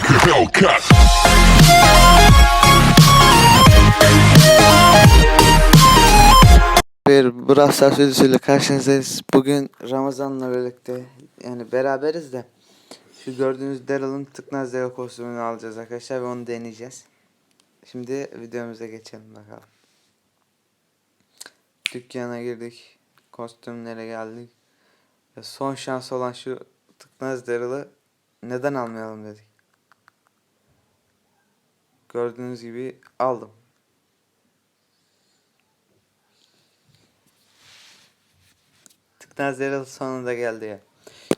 like a Hellcat. Bir Brawl Stars karşınızdayız. Bugün Ramazan'la birlikte yani beraberiz de şu gördüğünüz Daryl'ın tıknaz deve kostümünü alacağız arkadaşlar ve onu deneyeceğiz. Şimdi videomuza geçelim bakalım. Dükkana girdik. Kostümlere geldik. Son şans olan şu tıknaz Daryl'ı neden almayalım dedik. Gördüğünüz gibi aldım. Tıknaz Daryl sonunda geldi ya.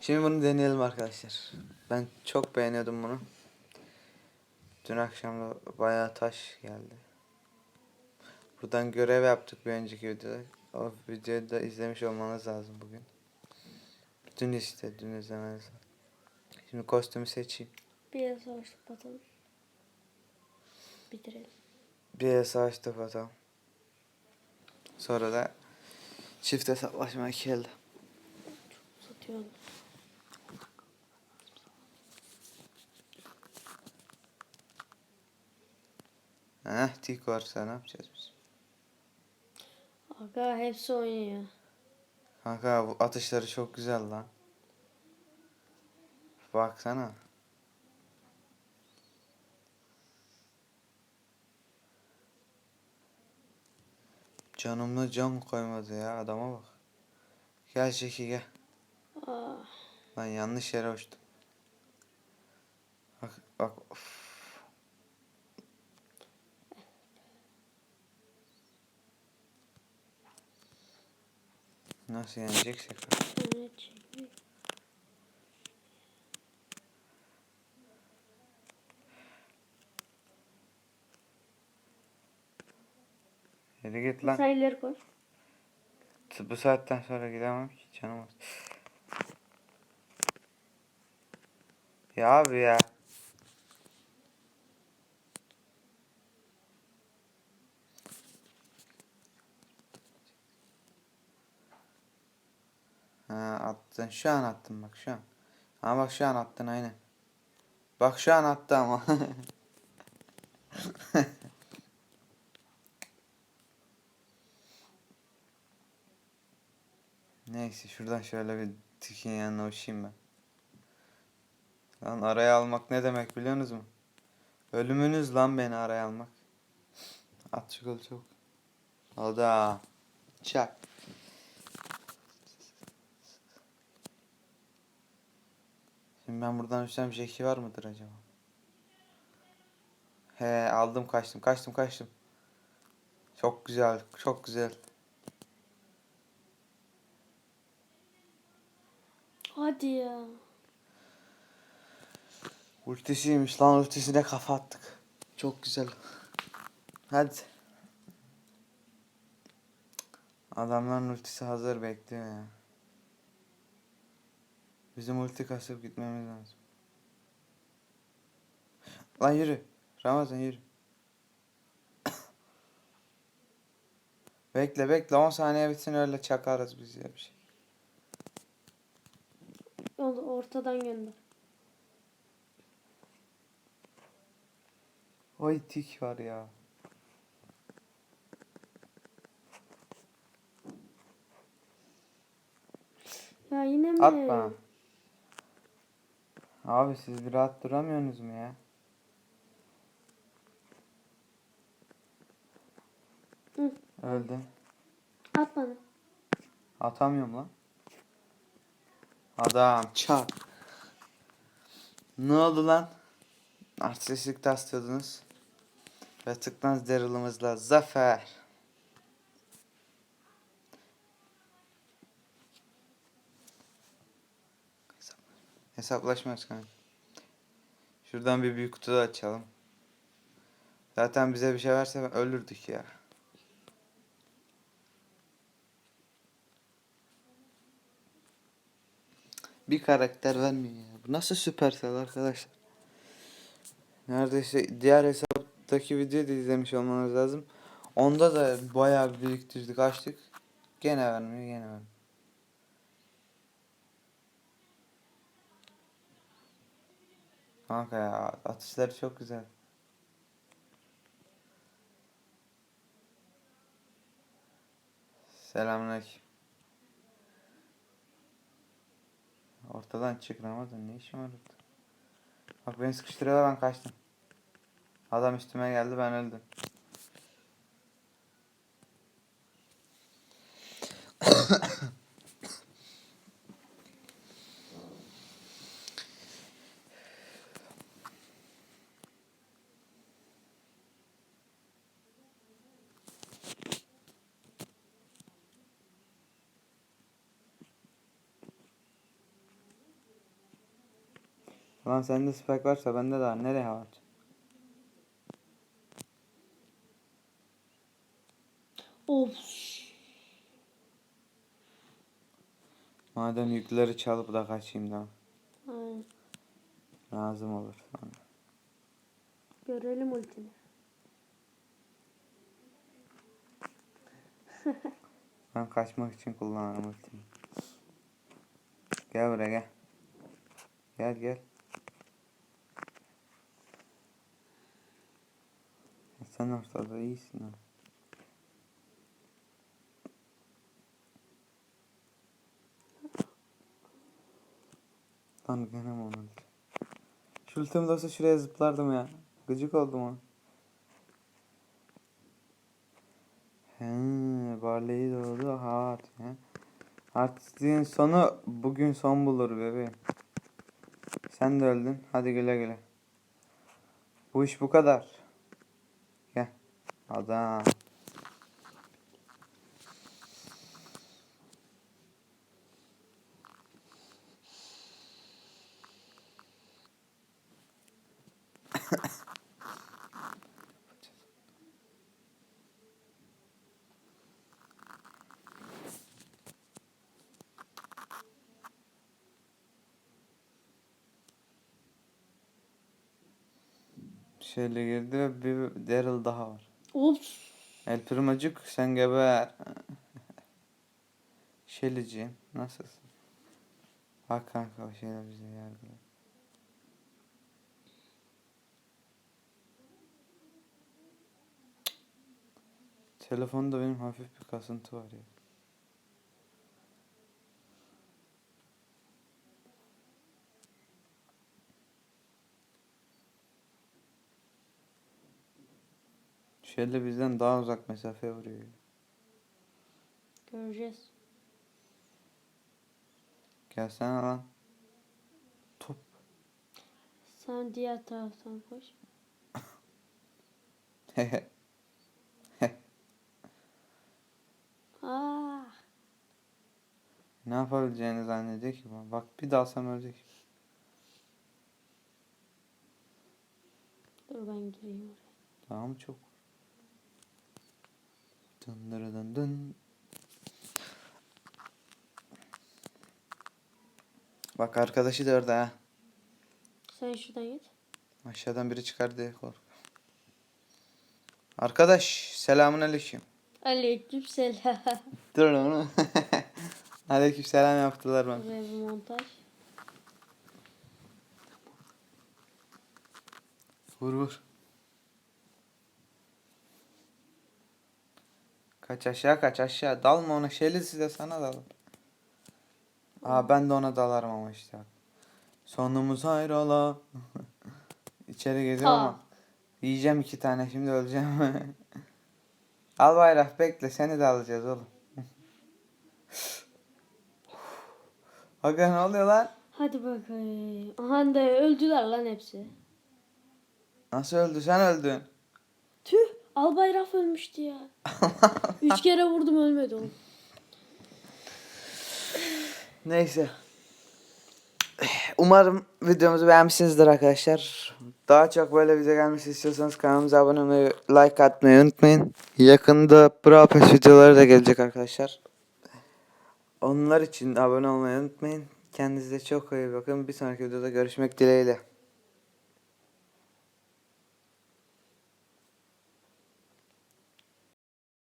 Şimdi bunu deneyelim arkadaşlar. Ben çok beğeniyordum bunu. Dün akşam da bayağı taş geldi. Buradan görev yaptık bir önceki videoda. O videoyu da izlemiş olmanız lazım bugün. Dün işte dün izlemeniz lazım. Şimdi kostümü seçeyim. Bir yere savaştık. Bitirelim. Bir yere savaştık atalım. Sonra da çift hesaplaşma geldi. Satıyorum. Heh tik varsa ne yapacağız biz? Aga hepsi oynuyor. Kanka bu atışları çok güzel lan. Baksana. Canımla can koymadı ya adama bak. Gel Jackie gel. Aa, Lan yanlış yere uçtum. Bak bak. of. Nasıl yeneceksek? evet. Yürü git lan. Sen ileri koy. Bu saatten sonra gidemem ki canım. Ya abi ya. Ha attın. Şu an attın bak şu an. Ha bak şu an attın aynen. Bak şu an attı ama. Neyse şuradan şöyle bir tikin yanına uçayım ben. Lan araya almak ne demek biliyorsunuz mu? Ölümünüz lan beni araya almak. At şu kolu çok. O da. Çak. Şimdi ben buradan uçsam Jackie var mıdır acaba? He aldım kaçtım kaçtım kaçtım. Çok güzel çok güzel. Hadi ya. Ultisiymiş lan ultisine kafa attık. Çok güzel. Hadi. Adamların ultisi hazır bekliyor ya. Bizim ulti kasıp gitmemiz lazım. Lan yürü. Ramazan yürü. bekle bekle 10 saniye bitsin öyle çakarız biz ya bir şey. Onu ortadan gönder. Oy tik var ya. Ya yine mi? At bana. Abi siz bir rahat duramıyorsunuz mu ya? Hı. Öldü. At bana. Atamıyorum lan. Adam çak. Ne oldu lan? Artistlik taslıyordunuz. Ve tıknaz Daryl'ımızla zafer. Hesaplaşma kanka. Şuradan bir büyük kutu da açalım. Zaten bize bir şey verse ölürdük ya. Bir karakter vermiyor ya. Bu nasıl Supercell arkadaşlar? Neredeyse diğer hesaptaki videoyu da izlemiş olmanız lazım. Onda da bayağı bir biriktirdik açtık. Gene vermiyor gene vermiyor. Kanka ya atışları çok güzel. Selamünaleyküm. Ortadan çık Ramazan ne işin var orada? Bak beni sıkıştırıyorlar ben kaçtım. Adam üstüme geldi ben öldüm. Lan sende spike varsa bende de var. Nereye var? Of. Madem yükleri çalıp da kaçayım da Aynen. lazım olur sonra. Görelim ultini. Ben kaçmak için kullanırım ultimi. Gel buraya gel. Gel gel. Sen ortada iyisin ha. Lan gene mi onu? Şu ultim olsa şuraya zıplardım ya. Gıcık oldum ona. He, Barley'i doğdu Hart. He. Artistliğin sonu bugün son bulur bebeğim. Sen de öldün. Hadi güle güle. Bu iş bu kadar. Adam. Şöyle girdi ve bir Daryl daha var. Ops. El Primacık sen geber. Şeliciğim nasılsın? Bak kanka o şeyler bize yargılar. Telefonda benim hafif bir kasıntı var ya. Şöyle bizden daha uzak mesafe vuruyor. Göreceğiz. Gelsene lan. Top. Sen diğer taraftan koş. Ah. ne yapabileceğini zannediyor ki bu. Bak bir dalsam ölecek. Dur ben gireyim oraya. Daha mı çok? Dın dın. Bak arkadaşı da orada ha. Sen şuradan git. Aşağıdan biri çıkar diye kork. Arkadaş selamun aleyküm. Aleyküm selam. Dur onu. aleyküm selam yaptılar bana. Buraya bir montaj. Vur vur. Kaç aşağı kaç aşağı. Dalma ona. Şelisi de sana dalır. Aa ben de ona dalarım ama işte. Sonumuz hayrola. İçeri geziyorum ama. Yiyeceğim iki tane şimdi öleceğim. Al bayrak bekle seni de alacağız oğlum. Aga ne oluyor lan? Hadi bakayım. Aha da öldüler lan hepsi. Nasıl öldü sen öldün. Tüh. Albayraf ölmüştü ya. Üç kere vurdum ölmedi o. Neyse. Umarım videomuzu beğenmişsinizdir arkadaşlar. Daha çok böyle video gelmesi istiyorsanız kanalımıza abone olmayı, like atmayı unutmayın. Yakında Brawl Pass videoları da gelecek arkadaşlar. Onlar için abone olmayı unutmayın. Kendinize çok iyi bakın. Bir sonraki videoda görüşmek dileğiyle.